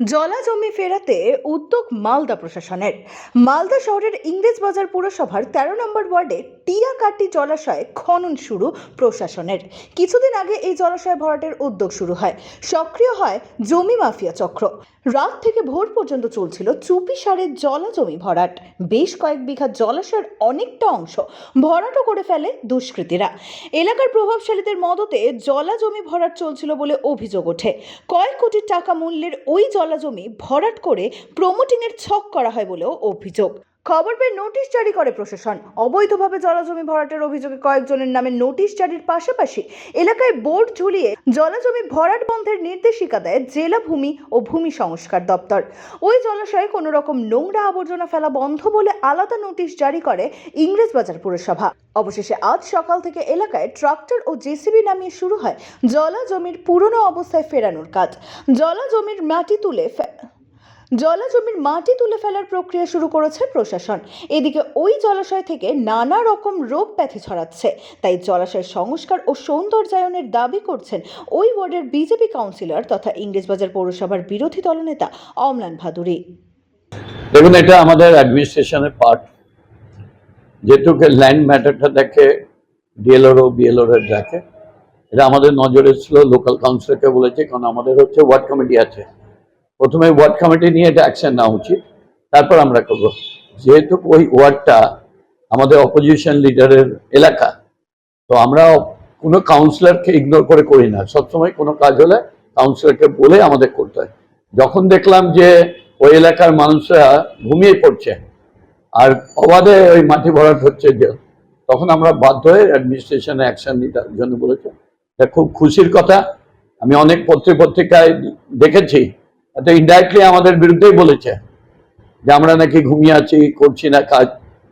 জলা জমি ফেরাতে উদ্যোগ মালদা প্রশাসনের। মালদা শহরের ইংরেজ বাজার পুরসভার তেরো নম্বর ওয়ার্ডে টিয়াকাটি জলাশয়ে খনন শুরু প্রশাসনের। কিছুদিন আগে এই জলাশয় ভরাটের উদ্যোগ শুরু হয়। সক্রিয় হয় জমি মাফিয়া চক্র। রাত থেকে ভোর পর্যন্ত চলছিল চুপি সারের জলা জমি ভরাট। বেশ কয়েক বিঘা জলাশয়ের অনেকটা অংশ ভরাটও করে ফেলে দুষ্কৃতীরা। এলাকার প্রভাবশালীদের মদতে জলা জমি ভরাট চলছিল বলে অভিযোগ ওঠে। কয়েক কোটি টাকা মূল্যের ওই জলা জমি ভরাট করে প্রমোটিংয়ের ছক করা হয় বলেও অভিযোগ। খবর পেয়ে নোটিশ জারি করে প্রশাসন। অবৈধভাবে জলাজমি ভরাটের অভিযোগে কয়েকজনের নামে নোটিশ জারির পাশাপাশি এলাকায় বোর্ড ঝুলিয়ে জলাজমি ভরাট বন্ধের নির্দেশিকা দেয় জেলা ভূমি ও ভূমি সংস্কার দপ্তর। ওই জলাশয়ে কোনো রকম নোংরা আবর্জনা ফেলা বন্ধ বলে আলাদা নোটিশ জারি করে ইংরেজবাজার পুরসভা। অবশেষে আজ সকাল থেকে এলাকায় ট্রাক্টর ও জেসিবি নামিয়ে শুরু হয় জলা জমির পুরনো অবস্থায় ফেরানোর কাজ। জলা জমির মাটি তুলে ফে- জলা জমির মাটি তুলে ফেলার প্রক্রিয়া শুরু করেছে প্রশাসন। এদিকে ওই জলাশয় থেকে নানা রকম রোগ ব্যাধি ছড়াচ্ছে। তাই জলাশয় সংস্কার ও সৌন্দর্যায়নের দাবি করছেন ওই ওয়ার্ডের বিজেপি কাউন্সিলর তথা ইংরেজবাজার পৌরসভার বিরোধী দলনেতা অমলান ভাদুরী। দেখুন, এটা আমাদের অ্যাডমিনিস্ট্রেশনের পার্ট যেহেতু ল্যান্ড ম্যাটারটা দেখে ডিএলওর ও বিএলওর দেখে, এটা আমাদের নজরে ছিল লোকাল কাউন্সিলরকে বলেছে, কারণ আমাদের হচ্ছে ওয়ার্ড কমিটি আছে। প্রথমে ওয়ার্ড কমিটি নিয়ে এটা অ্যাকশন নেওয়া উচিত। তারপর আমরা করব। যেহেতু ওই ওয়ার্ডটা আমাদের অপোজিশন লিডারের এলাকা, তো আমরা কোনো কাউন্সিলরকে ইগনোর করে করি না। সবসময় কোনো কাজ হলে কাউন্সিলরকে বলে আমাদের করতে হয়। যখন দেখলাম যে ওই এলাকার মানুষরা ঘুমিয়ে পড়ছে আর অবাধে ওই মাটি ভরাট হচ্ছে যে, তখন আমরা বাধ্য হয়ে অ্যাডমিনিস্ট্রেশনে অ্যাকশন নিতে জন্য বলেছে। এটা খুব খুশির কথা। আমি অনেক পত্রে পত্রিকায় দেখেছি এটা ইনডাইরেক্টলি আমাদের বিরুদ্ধেই বলেছে যে আমরা নাকি ঘুমিয়ে আছি, করছি না কাজ।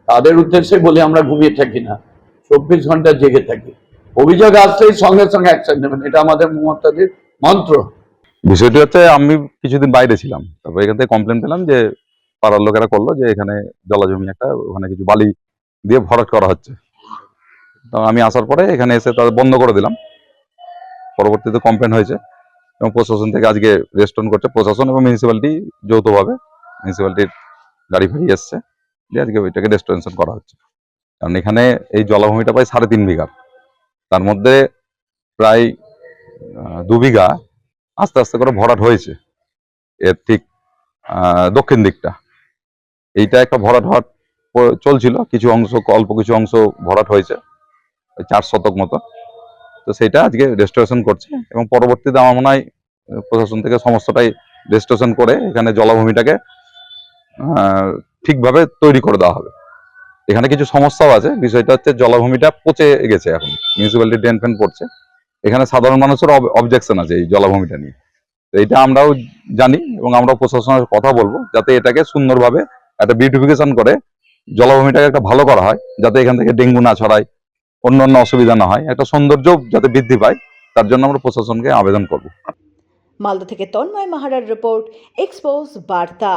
তাদের উদ্দেশ্যে বলে আমরা ঘুমিয়ে থাকি না, চব্বিশ ঘণ্টা জেগে থাকি। অভিযোগ আসলেই সঙ্গে সঙ্গে অ্যাকশন নেবেন, এটা আমাদের মমতাদির মন্ত্র। বিষয়টি হচ্ছে আমি কিছুদিন বাইরে ছিলাম, তারপর এখান থেকে কমপ্লেন পেলাম যে পাড়ার লোকেরা করল যে এখানে জলাজমি একটা, ওখানে কিছু বালি দিয়ে ভরাট করা হচ্ছে। তো আমি আসার পরে এখানে এসে তাদের বন্ধ করে দিলাম। পরবর্তীতে কমপ্লেন হয়েছে। এবং প্রশাসন থেকে আজকে রেস্টন করছে। প্রশাসন এবং মিউনিসিপ্যালিটি যৌথভাবে মিউনিসিপ্যালিটির গাড়ি ফাড়ি এসছে। দিয়ে আজকে ওইটাকে রেস্টোরেশন করা হচ্ছে। কারণ এখানে এই জলাভূমিটা প্রায় সাড়ে তিন বিঘা। তার মধ্যে প্রায় দু বিঘা আস্তে আস্তে করে ভরাট হয়েছে। এর ঠিক দক্ষিণ দিকটা। এইটা একটা ভরাট হওয়ার চলছিল। কিছু অংশ, অল্প কিছু অংশ ভরাট হয়েছে। চার শতক মতো। তো সেটা আজকে রেস্টোরেশন করছে এবং পরবর্তীতে আমার মনে হয় প্রশাসন থেকে সমস্তটাই রেস্টোরেশন করে এখানে জলাভূমিটাকে ঠিকভাবে তৈরি করে দেওয়া হবে। এখানে কিছু সমস্যাও আছে। বিষয়টা হচ্ছে জলাভূমিটা পচে গেছে এখন। মিউনিসিপ্যালিটি ড্রেন ফ্যান পড়ছে। এখানে সাধারণ মানুষের অবজেকশন আছে এই জলাভূমিটা নিয়ে। তো এটা আমরাও জানি এবং আমরা প্রশাসনের কথা বলব যাতে এটাকে সুন্দরভাবে একটা বিউটিফিকেশন করে জলাভূমিটাকে একটা ভালো করা হয় যাতে এখান থেকে ডেঙ্গু না ছড়ায়। অন্য অন্য অসুবিধা না হয়, একটা সৌন্দর্য যাতে বৃদ্ধি পায়, তার জন্য আমরা প্রশাসনকে আবেদন করব। মালদা থেকে তন্ময় মাহারার রিপোর্ট এক্সপোজ বার্তা।